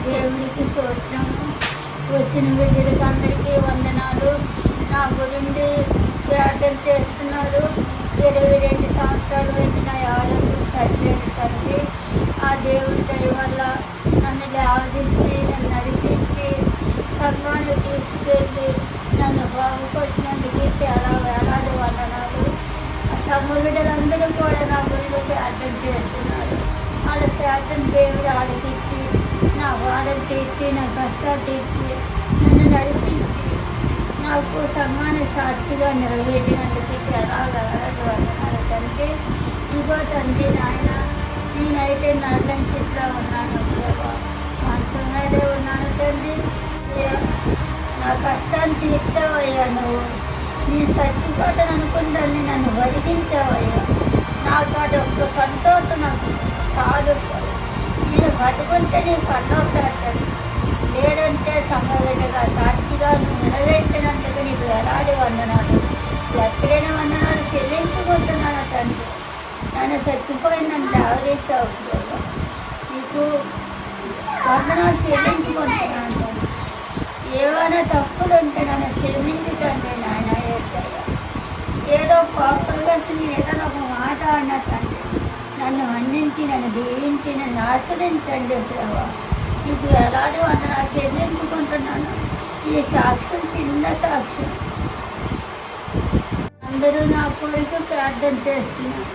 దేవునికి స్తోత్రము. వచ్చిన బిడ్డలకు అందరికీ వందనాలు. నా గురించి ప్రార్థన చేస్తున్నారు. ఇరవై రెండు సంవత్సరాలు పెట్టిన ఆరోగ్యం సరిలేదు తండ్రి. ఆ దేవుడి దయ వల్ల నన్ను లేవదించి నన్ను నడిపించి సన్మానం తీసుకెళ్ళి నన్ను బాగుపరిచినందుకు చాలా వేలాది వందనాలు. ఆ సంఘ బిడ్డలందరూ కూడా నా గురించి ప్రార్థన చేస్తున్నారు. వాళ్ళ ప్రార్థన దేవుడు నా బాధలు తీర్చి నా కష్టాలు తీర్చి నన్ను నడిపించి నాకు సమాన సాక్షిగా నెరవేరినందుకు చాలా వేలాది వందనాలు తండ్రి ఇదిగో తండ్రి నాయన నేనైతే నల్లని స్థితిలో ఉన్నాను. ప్రభా. మంచం మీదే ఉన్నాను తండ్రి. నా కష్టాన్ని తీర్చావయ్యా నువ్వు. నేను చచ్చిపోతాను అనుకుంటాను నన్ను బతికించావయ్యా. నాకు అది ఒక్క సంతోషం నాకు చాలు. బతుకుంటే నీ పనులు లేదంటే సమవేటగా సాక్షిగా నువ్వు నిలబెట్టినందుకు నీకు ఎలాంటి వందనాలు. ఎక్కడైనా వందనాలు చెల్లించుకుంటున్నాను తండ్రి. నన్ను చచ్చిపోయిందని లేవదీసావు నీకు వందనాలు చెల్లించుకుంటున్నాను. తండ్రి. ఏమైనా తప్పులు ఉంటే నన్ను క్షమించుతండి నాయన ఏదో కోపం కలిసి ఏదైనా ఒక మాట అందించి నన్ను దీవించి నన్ను ఆశ్రయించండి ప్రభా? నీకు ఎలాంటి వందనాలు చెల్లించుకుంటున్నాను ఈ సాక్ష్యం చిన్న సాక్ష్యం. అందరూ నా కొరకు ప్రార్థన చేస్తున్నారు.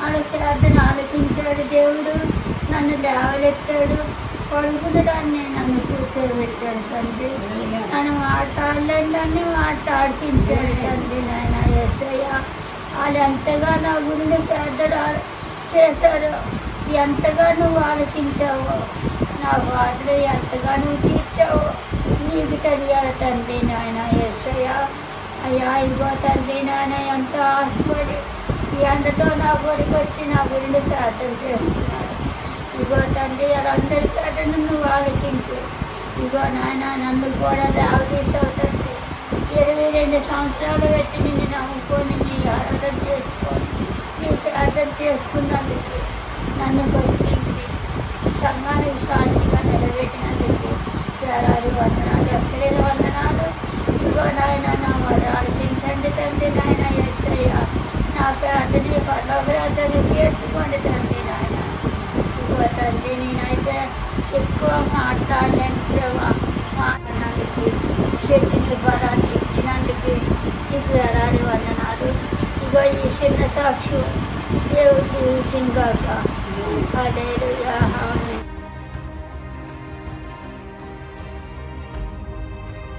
వాళ్ళ ప్రార్థన ఆలకించాడు దేవుడు. నన్ను లేవలెత్తాడు పడుకున్న దాన్ని నన్ను కూర్చోబెట్టాడు తండ్రి. నన్ను మాట్లాడలేని దాన్ని మాట్లాడిపించాడు తండ్రి నాయన ఎస్ఐ వాళ్ళు ఎంతగా నా గురించి ప్రార్థన చేశారు ఎంతగా నువ్వు ఆలోచించావో నా బాధలు ఎంతగా నువ్వు తీర్చావో. నీకు తెలియాలి తండ్రి నాయన ఎస్సయ్యా అయ్యా ఇంకో తండ్రి నాయన ఎంత ఆశపడి ఈ ఎండతో నా గురికి వచ్చి నా గురిని ప్రార్థన చేస్తున్నాడు. ఇగో తండ్రి వాళ్ళందరి ప్రార్థన నువ్వు ఆలోచించు ఇగో నాయన నన్ను కూడా దావతీసావు తండ్రి. ఇరవై రెండు సంవత్సరాలు పెట్టి నిన్ను నమ్ముకొని నీ ఆరాధన చేసుకొని నీ ప్రార్థన చేసుకున్నాను నన్ను బతికించి సంఘానికి సాక్షిగా నిలబెట్టినందుకు వేలాది వందనాలు ఎక్కడైనా వందనాలు ఇదిగో నాయన నా మరి ఆలోచించండి తండ్రి నాయన ఎస్ఐయ నా ప్రార్థన పర్వ ప్రార్థన తీర్చుకోండి తండ్రి నాయన ఇదిగో తండ్రి నేనైతే ఎక్కువ మాట్లాడలేను ప్రభా మాట్లాడినందుకు శక్తిని బలాన్ని ఇచ్చినందుకు నీకు ఎలాంటి వందనాలు ఇదిగో ఈ చిన్న సాక్షి దేవుడు దీవించింది కాక Hallelujah.